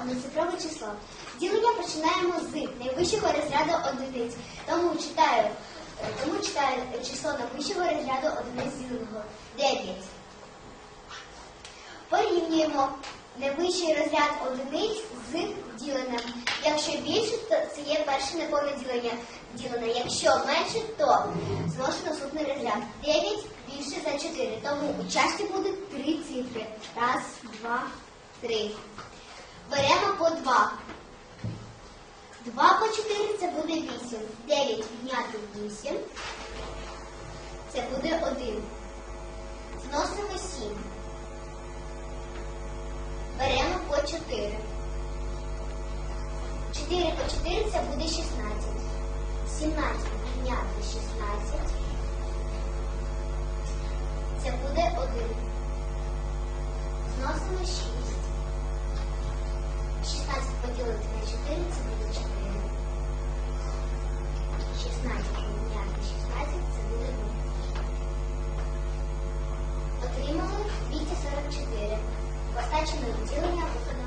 одноцифрове число. Ділення починаємо з найвищого розряду одиниць. Тому читаю, е, тому читаю число найвищого розряду одиниць діленого 9. Порівнюємо найвищий розряд одиниць з діленим. Якщо більше, то це є перше неповне ділення ділене. Якщо менше, то знову наступний розряд. 9 більше за 4. Тому у часті буде три цифри. Раз, два, три. Беремо по 2. 2 по 4 це буде 8. 9 відняти 8. Це буде 1. Зносимо 7. Беремо по 4. 4 по 4 це буде 16. 17 відняти 16. Це буде 1. Зносимо поделить на 14 будет 4. 16 умножать на 16 це буде 2. Отримали 244. Постачене відділення виходимо.